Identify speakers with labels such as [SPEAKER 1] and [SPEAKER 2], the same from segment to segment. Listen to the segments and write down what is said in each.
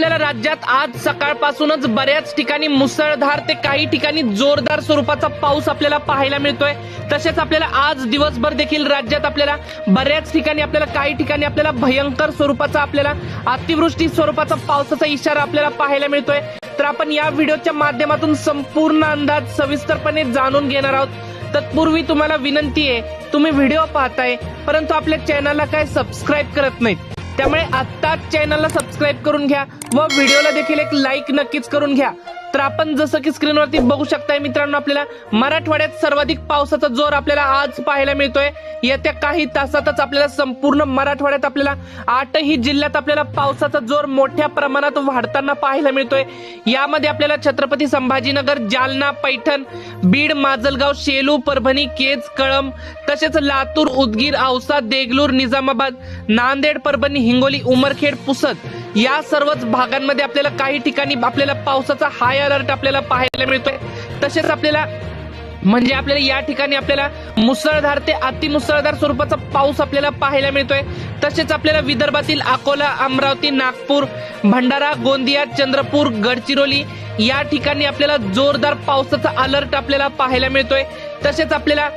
[SPEAKER 1] आपल्याला राज्यात आज सकाळपासूनच बऱ्याच ठिकाणी मुसळधार ते काही ठिकाणी जोरदार स्वरूपाचा पाऊस आपल्याला पाहायला मिळतोय. तसेच आपल्याला आज दिवसभर देखील राज्यात आपल्याला बऱ्याच ठिकाणी आपल्याला काही ठिकाणी आपल्याला भयंकर स्वरूपाचा आपल्याला अतिवृष्टी स्वरूपाचा पावसाचा इशारा आपल्याला पाहायला मिळतोय. तर आपण या व्हिडिओच्या माध्यमातून संपूर्ण अंदाज सविस्तरपणे जाणून घेणार आहोत. तत्पूर्वी तुम्हाला विनंती आहे तुम्ही व्हिडिओ पाहताय परंतु आपल्या चॅनलला काय सबस्क्राईब करत नाहीत त्यामुळे आत्ताच चॅनलला सबस्क्राईब करून घ्या व व्हिडिओला देखील एक लाईक नक्कीच करून घ्या. तर आपण जसं की स्क्रीनवरती बघू शकताय मित्रांनो आपल्याला मराठवाड्यात सर्वाधिक पावसाचा जोर आपल्याला आज पाहायला मिळतोय. येत्या काही तासातच आपल्याला संपूर्ण मराठवाड्यात आपल्याला आठही जिल्ह्यात आपल्याला पावसाचा जोर मोठ्या प्रमाणात वाढताना पाहायला मिळतोय. यामध्ये आपल्याला छत्रपती संभाजीनगर जालना पैठण बीड माजलगाव शेलू परभणी केज कळंब तसेच लातूर उदगीर औसा देगलूर निजामाबाद नांदेड परभणी हिंगोली उमरखेड पुसद या सर्वच भागांमध्ये आपल्याला काही ठिकाणी आपल्याला पावसाचा हाय अलर्ट आपल्याला पाहायला मिळतोय. तसेच आपल्याला म्हणजे आपल्याला या ठिकाणी आपल्याला मुसळधार ते अतिमुसळधार स्वरूपाचा पाऊस आपल्याला पाहायला मिळतोय. तसेच आपल्याला विदर्भातील अकोला अमरावती नागपूर भंडारा गोंदिया चंद्रपूर गडचिरोली या ठिकाणी आपल्याला जोरदार पावसाचा अलर्ट आपल्याला पाहायला मिळतोय. तसेच आपल्याला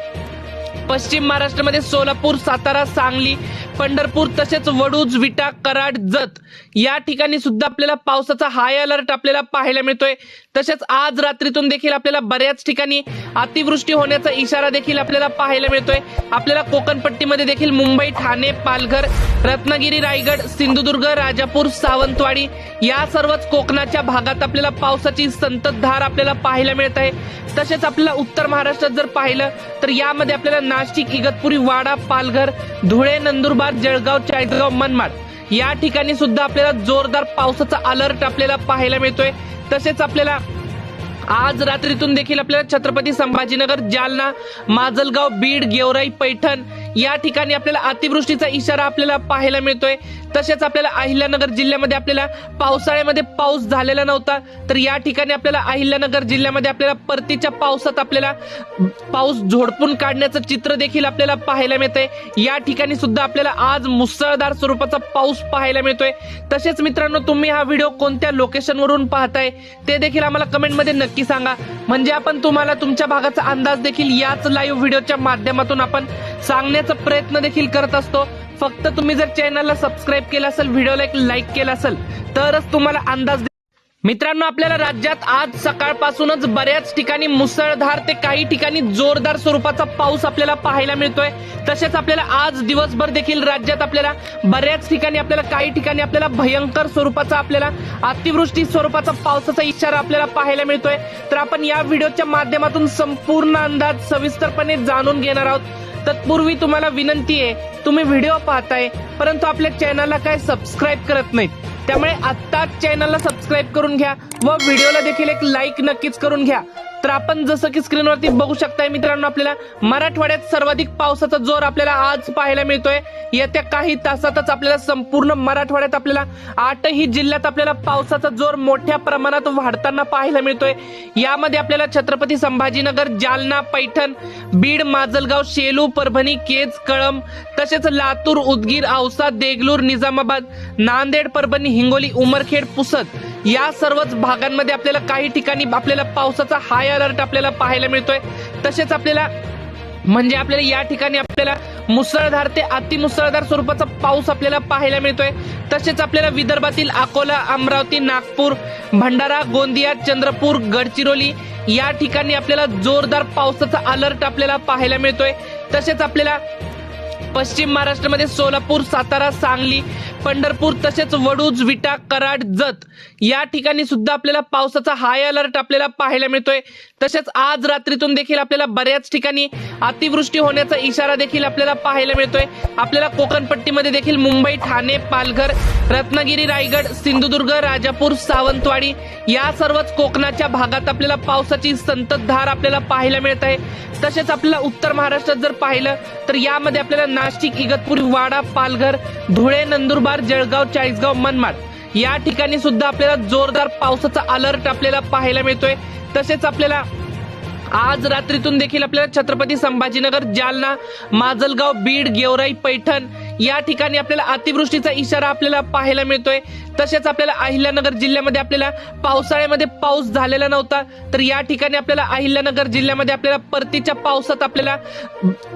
[SPEAKER 1] पश्चिम महाराष्ट्रामध्ये सोलापूर सातारा सांगली पंढरपूर तसेच वडूज विटा कराड जत या ठिकाणी सुद्धा आपल्याला पावसाचा हाय अलर्ट आपल्याला पाहायला मिळतोय. तसेच आज रात्रीतून देखील आपल्याला बऱ्याच ठिकाणी अतिवृष्टी होण्याचा इशारा देखील आपल्याला पाहायला मिळतोय. आपल्याला कोकणपट्टीमध्ये देखील मुंबई ठाणे पालघर रत्नागिरी रायगड सिंधुदुर्ग राजापूर सावंतवाडी या सर्वच कोकणाच्या भागात आपल्याला पावसाची संततधार आपल्याला पाहायला मिळत आहे. तसेच आपल्याला उत्तर महाराष्ट्रात जर पाहिलं तर यामध्ये आपल्याला नाशिक इगतपुरी वाडा पालघर धुळे नंदुरबार जळगाव चाळीसगाव मनमाड. या ठिकाणी सुद्धा आपल्याला जोरदार पावसाचा अलर्ट आपल्याला पाहायला मिळतोय. तसेच आपल्याला आज रात्रीतून देखील आपल्याला छत्रपती संभाजीनगर जालना माजलगाव बीड गेवराई पैठण या ठिकाणी आपल्याला अतिवृष्टीचा इशारा आपल्याला पाहायला मिळतोय. तसेच आपल्याला अहिल्यानगर जिल्ह्यामध्ये आपल्याला पावसाळ्यामध्ये पाऊस झालेला नव्हता. तर या ठिकाणी आपल्याला अहिल्यानगर जिल्ह्यामध्ये आपल्याला परतीच्या पावसात आपल्याला पाऊस झोडपून काढण्याचं चित्र देखील आपल्याला पाहायला मिळतंय. या ठिकाणी सुद्धा आपल्याला आज मुसळधार स्वरूपाचा पाऊस पाहायला मिळतोय. तसेच मित्रांनो तुम्ही हा व्हिडिओ कोणत्या लोकेशनवरून पाहताय ते देखील आम्हाला कमेंटमध्ये नक्की सांगा. म्हणजे आपण तुम्हाला तुमच्या भागाचा अंदाज देखील याच लाईव्ह व्हिडिओच्या माध्यमातून आपण सांगण्याचा प्रयत्न देखील करत असतो. फक्त तुम्ही जर चॅनलला सबस्क्राईब केलं असेल व्हिडिओला एक लाईक केला असेल तरच तुम्हाला अंदाज मित्रांनो आपल्याला राज्यात आज सकाळपासूनच बऱ्याच ठिकाणी मुसळधार ते काही ठिकाणी जोरदार स्वरूपाचा पाऊस आपल्याला पाहायला मिळतोय. तसेच आपल्याला आज दिवसभर देखील राज्यात आपल्याला बऱ्याच ठिकाणी आपल्याला काही ठिकाणी आपल्याला भयंकर स्वरूपाचा आपल्याला अतिवृष्टी स्वरूपाचा पावसाचा इशारा आपल्याला पाहायला मिळतोय. तर आपण या व्हिडिओच्या माध्यमातून संपूर्ण अंदाज सविस्तरपणे जाणून घेणार आहोत. तत्पूर्वी तुम्हाला विनंती आहे तुम्ही व्हिडिओ पाहताय परंतु आपल्या चॅनलला काय सबस्क्राईब करत नाहीत. त्यामुळे आत्ताच चॅनलला सबस्क्राईब करून घ्या व व्हिडिओला देखील एक लाईक नक्कीच करून घ्या. तर आपण जसं की स्क्रीनवरती बघू शकताय मित्रांनो आपल्याला मराठवाड्यात सर्वाधिक पावसाचा जोर आपल्याला आज पाहायला मिळतोय. येत्या काही तासातच आपल्याला संपूर्ण मराठवाड्यात आपल्याला आठही जिल्ह्यात आपल्याला पावसाचा जोर मोठ्या प्रमाणात वाढताना पाहायला मिळतोय. यामध्ये आपल्याला छत्रपती संभाजीनगर जालना पैठण बीड माजलगाव शेलू परभणी केज कळंब तसेच लातूर उदगीर औसा देगलूर निजामाबाद नांदेड परभणी हिंगोली उमरखेड पुसद या सर्वच भागांमध्ये आपल्याला काही ठिकाणी आपल्याला पावसाचा हाय अलर्ट आपल्याला पाहायला मिळतोय. तसेच आपल्याला म्हणजे आपल्याला या ठिकाणी आपल्याला मुसळधार ते अतिमुसळधार स्वरूपाचा पाऊस आपल्याला पाहायला मिळतोय. तसेच आपल्याला विदर्भातील अकोला अमरावती नागपूर भंडारा गोंदिया चंद्रपूर गडचिरोली या ठिकाणी आपल्याला जोरदार पावसाचा अलर्ट आपल्याला पाहायला मिळतोय. तसेच आपल्याला पश्चिम महाराष्ट्रामध्ये सोलापूर सातारा सांगली पंढरपूर तसेच वडूज विटा कराड जत या ठिकाणी सुद्धा आपल्याला पावसाचा हाय अलर्ट आपल्याला पाहायला मिळतोय. तसेच आज रात्रीतून देखील आपल्याला बऱ्याच ठिकाणी अतिवृष्टी होण्याचा इशारा देखील आपल्याला पाहायला मिळतोय. आपल्याला कोकणपट्टीमध्ये देखील मुंबई ठाणे पालघर रत्नागिरी रायगड सिंधुदुर्ग राजापूर सावंतवाडी या सर्वच कोकणाच्या भागात आपल्याला पावसाची संततधार आपल्याला पाहायला मिळत आहे तसेच आपल्याला उत्तर महाराष्ट्रात जर पाहिलं तर यामध्ये आपल्याला नाशिक इगतपुरी वाडा पालघर धुळे नंदुरबार जळगाव चाळीसगाव मनमाड या ठिकाणी सुद्धा आपल्याला जोरदार पावसाचा अलर्ट आपल्याला पाहायला मिळतोय. तसेच आपल्याला आज रात्रीतून देखील आपल्याला छत्रपती संभाजीनगर जालना माजलगाव बीड गेवराई पैठण या ठिकाणी आपल्याला अतिवृष्टीचा इशारा आपल्याला पाहायला मिळतोय. तसेच आपल्याला अहिल्यानगर जिल्ह्यामध्ये आपल्याला पावसाळ्यामध्ये पाऊस झालेला नव्हता. तर या ठिकाणी आपल्याला अहिल्यानगर जिल्ह्यामध्ये आपल्याला परतीच्या पावसात आपल्याला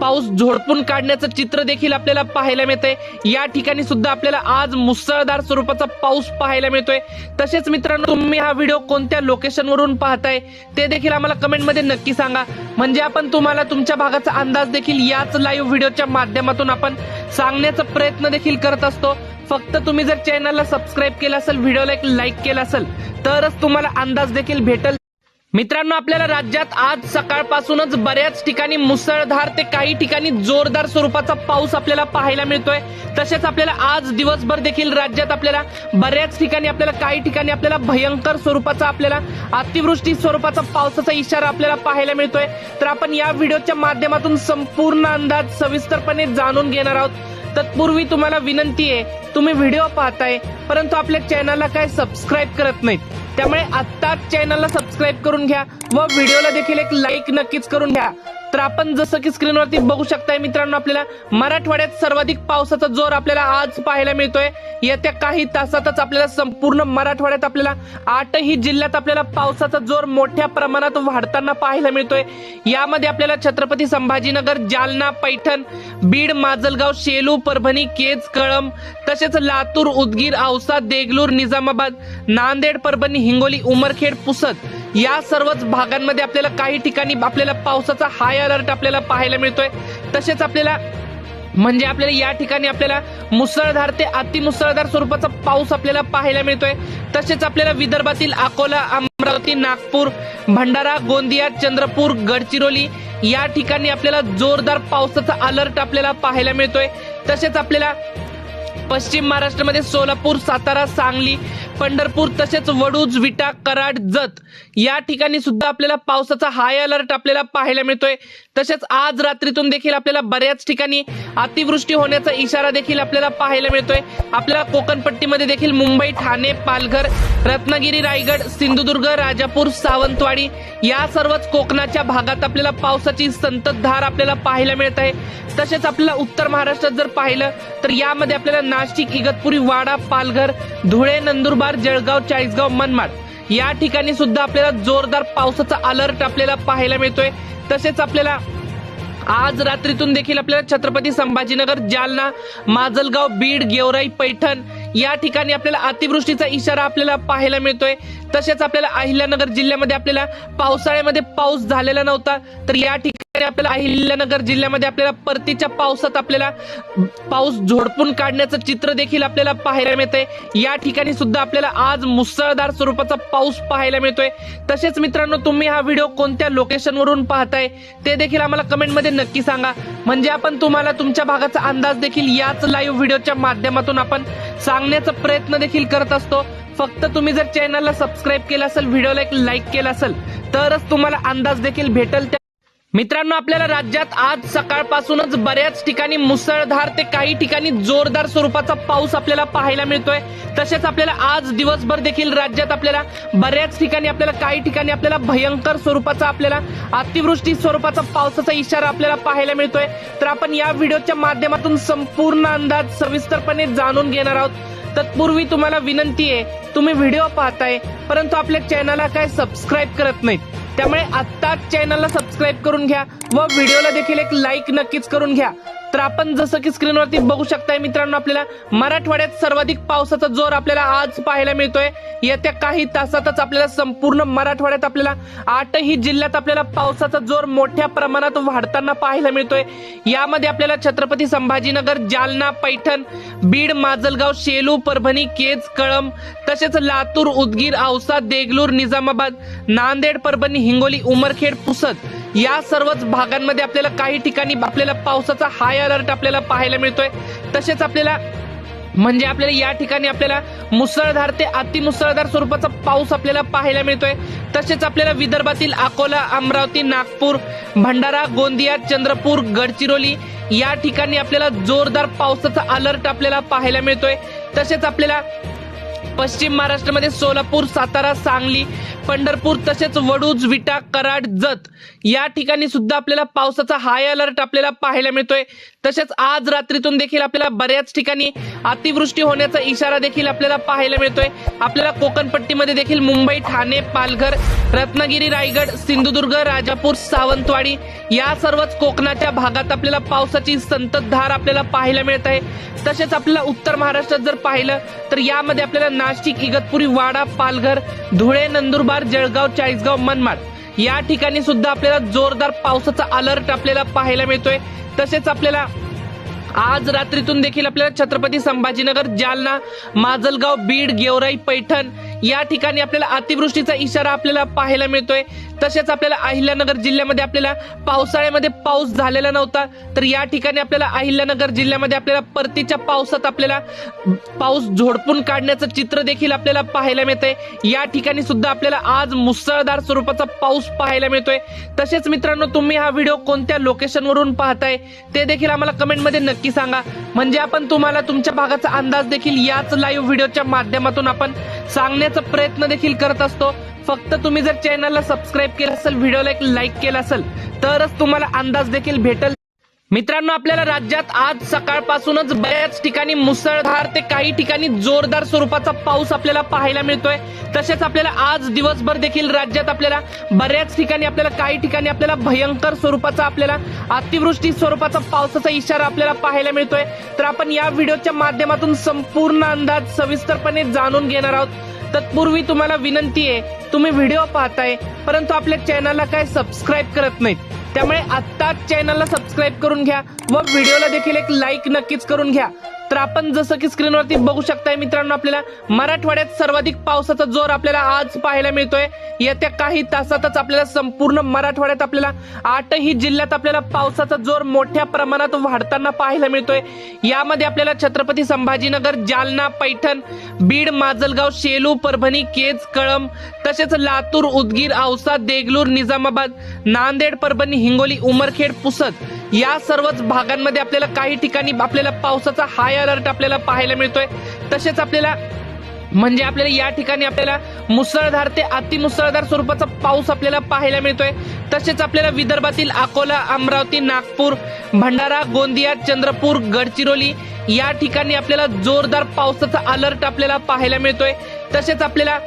[SPEAKER 1] पाऊस झोडपून काढण्याचं चित्र देखील आपल्याला पाहायला मिळतंय. या ठिकाणी सुद्धा आपल्याला आज मुसळधार स्वरूपाचा पाऊस पाहायला मिळतोय. तसेच मित्रांनो तुम्ही हा व्हिडिओ कोणत्या लोकेशनवरून पाहताय ते देखील आम्हाला कमेंटमध्ये नक्की सांगा. म्हणजे आपण तुम्हाला तुमच्या भागाचा अंदाज देखील याच लाईव्ह व्हिडिओच्या माध्यमातून आपण सांगण्याचा प्रयत्न देखील करत असतो. फक्त तुम्ही जर चॅनलला सबस्क्राईब केलं असेल व्हिडिओला एक लाईक केला असेल तरच तुम्हाला अंदाज देखील भेटेल. मित्रांनो आपल्याला राज्यात आज सकाळपासूनच बऱ्याच ठिकाणी मुसळधार ते काही ठिकाणी जोरदार स्वरूपाचा पाऊस आपल्याला पाहायला मिळतोय. तसेच आपल्याला आज दिवसभर देखील राज्यात आपल्याला बऱ्याच ठिकाणी आपल्याला काही ठिकाणी आपल्याला भयंकर स्वरूपाचा आपल्याला अतिवृष्टी स्वरूपाचा पावसाचा इशारा आपल्याला पाहायला मिळतोय. तर आपण या व्हिडिओच्या माध्यमातून संपूर्ण अंदाज सविस्तरपणे जाणून घेणार आहोत. तत्पूर्वी तुम्हाला विनंती आहे तुम्ही व्हिडिओ पाहताय परंतु आपल्या चॅनलला काय सबस्क्राईब करत नाहीत. त्यामुळे आत्ताच चॅनलला सबस्क्राईब करून घ्या व व्हिडिओला देखील एक लाईक नक्कीच करून घ्या. तर आपण जसं की स्क्रीनवरती बघू शकताय मित्रांनो आपल्याला मराठवाड्यात सर्वाधिक पावसाचा जोर आपल्याला आज पाहायला मिळतोय. येत्या काही तासातच आपल्याला संपूर्ण मराठवाड्यात आपल्याला आठही जिल्ह्यात आपल्याला पावसाचा जोर मोठ्या प्रमाणात वाढताना पाहायला मिळतोय. यामध्ये आपल्याला छत्रपती संभाजीनगर जालना पैठण बीड माजलगाव शेलू परभणी केज कळंब तसेच लातूर उदगीर औसा देगलूर निजामाबाद नांदेड परभणी हिंगोली उमरखेड पुसद या सर्वच भागांमध्ये आपल्याला काही ठिकाणी आपल्याला पावसाचा हाय अलर्ट आपल्याला पाहायला मिळतोय. तसेच आपल्याला म्हणजे आपल्याला या ठिकाणी आपल्याला मुसळधार ते अतिमुसळधार स्वरूपाचा पाऊस आपल्याला पाहायला मिळतोय. तसेच आपल्याला विदर्भातील अकोला अमरावती नागपूर भंडारा गोंदिया चंद्रपूर गडचिरोली या ठिकाणी आपल्याला जोरदार पावसाचा अलर्ट आपल्याला पाहायला मिळतोय. तसेच आपल्याला पश्चिम महाराष्ट्रामध्ये सोलापूर सातारा सांगली पंढरपूर तसेच वडूज विटा कराड जत या ठिकाणी सुद्धा आपल्याला पावसाचा हाय अलर्ट आपल्याला पाहायला मिळतोय. तसेच आज रात्रीतून देखील आपल्याला बऱ्याच ठिकाणी अतिवृष्टी होण्याचा इशारा देखील आपल्याला पाहायला मिळतोय. आपल्याला कोकणपट्टीमध्ये देखील मुंबई ठाणे पालघर रत्नागिरी रायगड सिंधुदुर्ग राजापूर सावंतवाडी या सर्वच कोकणाच्या भागात आपल्याला पावसाची संततधार आपल्याला पाहायला मिळत आहे तसेच आपल्याला उत्तर महाराष्ट्रात जर पाहिलं तर यामध्ये आपल्याला नाशिक इगतपुरी वाडा पालघर धुळे नंदुरबार जळगाव चाळीसगाव मनमाड. या ठिकाणी सुद्धा आपल्याला जोरदार पावसाचा अलर्ट आपल्याला पाहायला मिळतोय. तसेच आपल्याला आज रात्रीतून देखील आपल्याला छत्रपती संभाजीनगर जालना माजलगाव बीड गेवराई पैठण या ठिकाणी आपल्याला अतिवृष्टीचा इशारा आपल्याला पाहायला मिळतोय. तसेच आपल्याला अहिल्यानगर जिल्ह्यामध्ये आपल्याला पावसाळ्यामध्ये पाऊस झालेला नव्हता. तर या ठिकाणी आपल्याला अहिल्यानगर जिल्ह्यामध्ये आपल्याला परतीच्या पावसात आपल्याला पाऊस झोडपून काढण्याचं चित्र देखील आपल्याला पाहायला मिळतंय. या ठिकाणी सुद्धा आपल्याला आज मुसळधार स्वरूपाचा पाऊस पाहायला मिळतोय. तसेच मित्रांनो तुम्ही हा व्हिडिओ कोणत्या लोकेशन वरून पाहताय ते देखील आम्हाला कमेंटमध्ये नक्की सांगा. म्हणजे आपण तुम्हाला तुमच्या भागाचा अंदाज देखील याच लाईव्ह व्हिडिओच्या माध्यमातून आपण सांगण्याचा प्रयत्न देखील करत असतो. फक्त तुम्ही जर चॅनलला सबस्क्राईब केलं असेल व्हिडिओला एक लाईक केला असेल तरच तुम्हाला अंदाज देखील भेटेल. मित्रांनो आपल्याला राज्यात आज सकाळपासूनच बऱ्याच ठिकाणी मुसळधार ते काही ठिकाणी जोरदार स्वरूपाचा पाऊस आपल्याला पाहायला मिळतोय. तसेच आपल्याला आज दिवसभर देखील राज्यात आपल्याला बऱ्याच ठिकाणी आपल्याला काही ठिकाणी आपल्याला भयंकर स्वरूपाचा आपल्याला अतिवृष्टी स्वरूपाचा पावसाचा इशारा आपल्याला पाहायला मिळतोय. तर आपण या व्हिडिओच्या माध्यमातून संपूर्ण अंदाज सविस्तरपणे जाणून घेणार आहोत. तत्पूर्वी तुम्हाला विनंती आहे तुम्ही व्हिडिओ पाहताय परंतु आपल्या चॅनलला काय सबस्क्राईब करत नाहीत. त्यामुळे आत्ताच चॅनलला सबस्क्राईब करून घ्या व व्हिडिओला देखील एक लाईक नक्कीच करून घ्या. तर आपण जसं की स्क्रीनवरती बघू शकताय मित्रांनो आपल्याला मराठवाड्यात सर्वाधिक पावसाचा जोर आपल्याला आज पाहायला मिळतोय. येत्या काही तासातच आपल्याला संपूर्ण मराठवाड्यात आपल्याला आठही जिल्ह्यात आपल्याला पावसाचा जोर मोठ्या प्रमाणात वाढताना पाहायला मिळतोय. यामध्ये आपल्याला छत्रपती संभाजीनगर जालना पैठण बीड माजलगाव शेलू परभणी केज कळंब तसेच लातूर उदगीर औसा देगलूर निजामाबाद नांदेड परभणी हिंगोली उमरखेड पुसद या सर्वच भागांमध्ये आपल्याला काही ठिकाणी आपल्याला पावसाचा हाय अलर्ट आपल्याला पाहायला मिळतोय. तसेच आपल्याला म्हणजे आपल्याला या ठिकाणी आपल्याला मुसळधार ते अतिमुसळधार स्वरूपाचा पाऊस आपल्याला पाहायला मिळतोय. तसेच आपल्याला विदर्भातील अकोला अमरावती नागपूर भंडारा गोंदिया चंद्रपूर गडचिरोली या ठिकाणी आपल्याला जोरदार पावसाचा अलर्ट आपल्याला पाहायला मिळतोय. तसेच आपल्याला पश्चिम महाराष्ट्रामध्ये सोलापूर सातारा सांगली पंढरपूर तसेच वडूज विटा कराड जत या ठिकाणी सुद्धा आपल्याला पावसाचा हाय अलर्ट आपल्याला पाहायला मिळतोय. तसेच आज रात्रीतून देखील आपल्याला बऱ्याच ठिकाणी अतिवृष्टी होण्याचा इशारा देखील आपल्याला पाहायला मिळतोय. आपल्याला कोकणपट्टीमध्ये देखील मुंबई ठाणे पालघर रत्नागिरी रायगड सिंधुदुर्ग राजापूर सावंतवाडी या सर्वच कोकणाच्या भागात आपल्याला पावसाची संततधार आपल्याला पाहायला मिळत आहे. तसेच आपल्याला उत्तर महाराष्ट्रात जर पाहिलं तर यामध्ये आपल्याला नाशिक इगतपुरी वाडा पालघर धुळे नंदुरबार जळगाव चाळीसगाव मनमाड. या ठिकाणी सुद्धा आपल्याला जोरदार पावसाचा अलर्ट आपल्याला पाहायला मिळतोय. तसेच आपल्याला आज रात्रीतून देखील आपल्याला छत्रपती संभाजीनगर जालना माजलगाव बीड गेवराई पैठण या ठिकाणी आपल्याला अतिवृष्टीचा इशारा आपल्याला पाहायला मिळतोय. तसेच आपल्याला अहिल्यानगर जिल्ह्यामध्ये आपल्याला पावसाळ्यामध्ये पाऊस झालेला नव्हता. तर या ठिकाणी आपल्याला अहिल्यानगर जिल्ह्यामध्ये आपल्याला परतीच्या पावसात आपल्याला पाऊस झोडपून काढण्याचं चित्र देखील आपल्याला पाहायला मिळतंय. या ठिकाणी सुद्धा आपल्याला आज मुसळधार स्वरूपाचा पाऊस पाहायला मिळतोय. तसेच मित्रांनो तुम्ही हा व्हिडिओ कोणत्या लोकेशनवरून पाहताय ते देखील आम्हाला कमेंटमध्ये नक्की सांगा. म्हणजे आपण तुम्हाला तुमच्या भागाचा अंदाज देखील याच लाईव्ह व्हिडिओच्या माध्यमातून आपण सांगण्याचा प्रयत्न देखील करत असतो. फक्त तुम्ही जर चॅनलला सबस्क्राईब केलं असेल व्हिडिओला एक लाईक केला असेल तरच तुम्हाला अंदाज देखील भेटेल. मित्रांनो आपल्याला राज्यात आज सकाळपासूनच बऱ्याच ठिकाणी मुसळधार ते काही ठिकाणी जोरदार स्वरूपाचा पाऊस आपल्याला पाहायला मिळतोय. तसेच आपल्याला आज दिवसभर देखील राज्यात आपल्याला बऱ्याच ठिकाणी आपल्याला काही ठिकाणी आपल्याला भयंकर स्वरूपाचा आपल्याला अतिवृष्टी स्वरूपाचा पावसाचा इशारा आपल्याला पाहायला मिळतोय. तर आपण या व्हिडिओच्या माध्यमातून संपूर्ण अंदाज सविस्तरपणे जाणून घेणार आहोत. तत्पूर्वी तुम्हाला विनंती आहे तुम्ही व्हिडिओ पाहताय परंतु आपल्या चॅनलला काय सबस्क्राईब करत नाहीत. त्यामुळे आत्ताच चॅनलला सबस्क्राईब करून घ्या व व्हिडिओला देखील एक लाईक नक्कीच करून घ्या. तर आपण जसं की स्क्रीनवरती बघू शकताय मित्रांनो आपल्याला मराठवाड्यात सर्वाधिक पावसाचा जोर आपल्याला आज पाहायला मिळतोय. येत्या काही तासातच आपल्याला संपूर्ण मराठवाड्यात आपल्याला आठही जिल्ह्यात आपल्याला पावसाचा जोर मोठ्या प्रमाणात वाढताना पाहायला मिळतोय. यामध्ये आपल्याला छत्रपती संभाजीनगर जालना पैठण बीड माजलगाव शेलू परभणी केज कळंब तसेच लातूर उदगीर औसा देगलूर निजामाबाद नांदेड परभणी हिंगोली उमरखेड पुसद या सर्वच भागांमध्ये आपल्याला काही ठिकाणी आपल्याला पावसाचा हाय अलर्ट आपल्याला पाहायला मिळतोय. तसेच आपल्याला म्हणजे आपल्याला या ठिकाणी आपल्याला मुसळधार ते अतिमुसळधार स्वरूपाचा पाऊस आपल्याला पाहायला मिळतोय. तसेच आपल्याला विदर्भातील अकोला अमरावती नागपूर भंडारा गोंदिया चंद्रपूर गडचिरोली या ठिकाणी आपल्याला जोरदार पावसाचा अलर्ट आपल्याला पाहायला मिळतोय. तसेच आपल्याला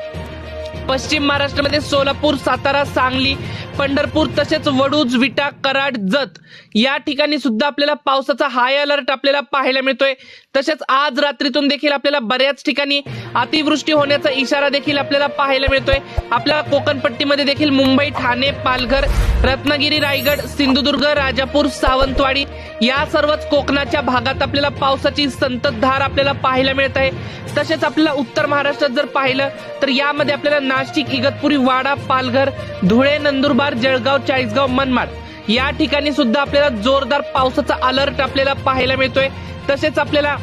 [SPEAKER 1] पश्चिम महाराष्ट्रामध्ये सोलापूर सातारा सांगली पंढरपूर तसेच वडूज विटा कराड जत या ठिकाणी सुद्धा आपल्याला पावसाचा हाय अलर्ट आपल्याला पाहायला मिळतोय. तसेच आज रात्रीतून देखील आपल्याला बऱ्याच ठिकाणी अतिवृष्टी होण्याचा इशारा देखील आपल्याला पाहायला मिळतोय. आपल्याला कोकणपट्टीमध्ये देखील मुंबई ठाणे पालघर रत्नागिरी रायगड सिंधुदुर्ग राजापूर सावंतवाडी या सर्वच कोकणाच्या भागात आपल्याला पावसाची संततधार आपल्याला पाहायला मिळत आहे तसेच आपल्याला उत्तर महाराष्ट्रात जर पाहिलं तर यामध्ये आपल्याला नाशिक इगतपुरी वाडा पालघर धुळे नंदुरबार जळगाव चाळीसगाव मनमाड या ठिकाणी सुद्धा आपल्याला जोरदार पावसाचा अलर्ट आपल्याला पाहायला मिळतोय. तसेच आपल्याला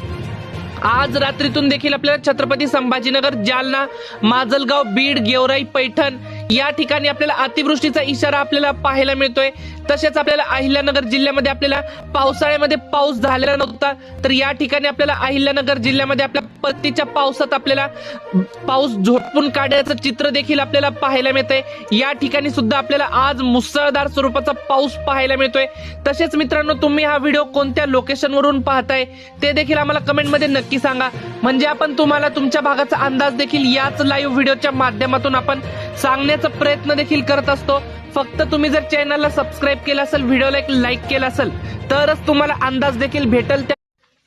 [SPEAKER 1] आज रात्रीतून देखील आपल्याला छत्रपती संभाजीनगर जालना माजलगाव बीड गेवराई पैठण या ठिकाणी आपल्याला अतिवृष्टीचा इशारा आपल्याला पाहायला मिळतोय. तसेच आपल्याला अहिल्यानगर जिल्ह्यामध्ये आपल्याला पावसाळ्यामध्ये पाऊस झालेला नव्हता. तर या ठिकाणी आपल्याला अहिल्यानगर जिल्ह्यामध्ये आपल्या परतीच्या पावसात आपल्याला पाऊस झोडपून काढण्याचं चित्र देखील आपल्याला पाहायला मिळतंय. या ठिकाणी सुद्धा आपल्याला आज मुसळधार स्वरूपाचा पाऊस पाहायला मिळतोय. तसेच मित्रांनो तुम्ही हा व्हिडिओ कोणत्या लोकेशनवरून पाहताय ते देखील आम्हाला कमेंटमध्ये नक्की सांगा. म्हणजे आपण तुम्हाला तुमच्या भागाचा अंदाज देखील याच लाईव्ह व्हिडिओच्या माध्यमातून आपण देण्याचा प्रयत्न देखील करत असतो. फक्त तुम्ही जर चॅनलला सबस्क्राईब केलं असेल व्हिडिओला एक लाईक केला असेल तरच तुम्हाला अंदाज देखील भेटेल त्या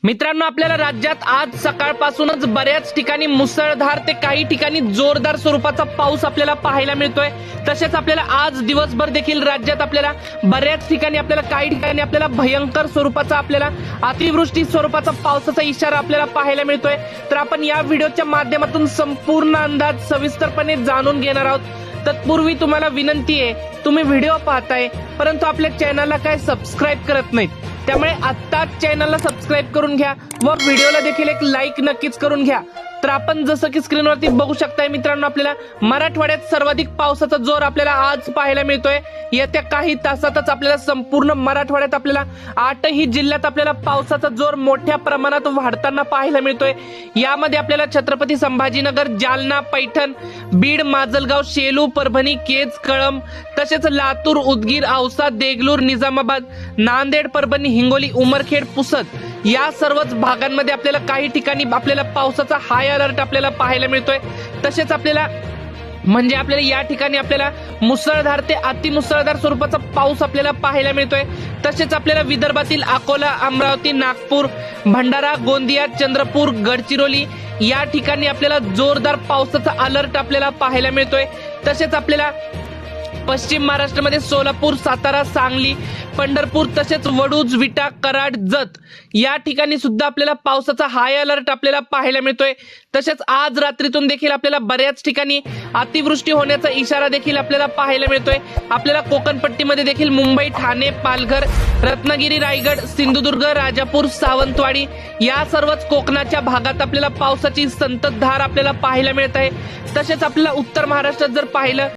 [SPEAKER 1] मित्रांनो आपल्याला राज्यात आज सकाळपासूनच बऱ्याच ठिकाणी मुसळधार ते काही ठिकाणी जोरदार स्वरूपाचा पाऊस आपल्याला पाहायला मिळतोय. तसेच आपल्याला आज दिवसभर देखील राज्यात आपल्याला बऱ्याच ठिकाणी आपल्याला काही ठिकाणी आपल्याला भयंकर स्वरूपाचा आपल्याला अतिवृष्टी स्वरूपाचा पावसाचा इशारा आपल्याला पाहायला मिळतोय. तर आपण या व्हिडिओच्या माध्यमातून संपूर्ण अंदाज सविस्तरपणे जाणून घेणार आहोत. तत्पूर्वी तुम्हाला विनंती आहे तुम्ही व्हिडिओ पाहताय परंतु आपल्या चॅनलला काय सबस्क्राईब करत नाहीत. त्यामुळे आत्ताच चॅनलला सबस्क्राईब करून घ्या व व्हिडिओला देखील एक लाईक नक्कीच करून घ्या. तर आपण जसं की स्क्रीनवरती बघू शकताय मित्रांनो आपल्याला मराठवाड्यात सर्वाधिक पावसाचा जोर आपल्याला आज पाहायला मिळतोय. येत्या काही तासातच आपल्याला संपूर्ण मराठवाड्यात आपल्याला आठही जिल्ह्यात आपल्याला पावसाचा जोर मोठ्या प्रमाणात वाढताना पाहायला मिळतोय. यामध्ये आपल्याला छत्रपती संभाजीनगर जालना पैठण बीड माजलगाव शेलू परभणी केज कळंब तसेच लातूर उदगीर औसा देगलूर निजामाबाद नांदेड परभणी हिंगोली उमरखेड पुसद या सर्वच भागांमध्ये आपल्याला काही ठिकाणी आपल्याला पावसाचा हाय अलर्ट आपल्याला पाहायला मिळतोय. तसेच आपल्याला म्हणजे आपल्याला या ठिकाणी आपल्याला मुसळधार ते अतिमुसळधार स्वरूपाचा पाऊस आपल्याला पाहायला मिळतोय. तसेच आपल्याला विदर्भातील अकोला अमरावती नागपूर भंडारा गोंदिया चंद्रपूर गडचिरोली या ठिकाणी आपल्याला जोरदार पावसाचा अलर्ट आपल्याला पाहायला मिळतोय. तसेच आपल्याला पश्चिम महाराष्ट्रामध्ये सोलापूर सातारा सांगली पंढरपूर तसेच वडूज विटा कराड जत या ठिकाणी सुद्धा आपल्याला पावसाचा हाय अलर्ट आपल्याला पाहायला मिळतोय. तसेच आज रात्रीतून देखील आपल्याला बऱ्याच ठिकाणी अतिवृष्टी होण्याचा इशारा देखील आपल्याला पाहायला मिळतोय. आपल्याला कोकणपट्टीमध्ये देखील मुंबई ठाणे पालघर रत्नागिरी रायगड सिंधुदुर्ग राजापूर सावंतवाडी या सर्वच कोकणाच्या भागात आपल्याला पावसाची संततधार आपल्याला पाहायला मिळत आहे तसेच आपल्याला उत्तर महाराष्ट्रात जर पाहिलं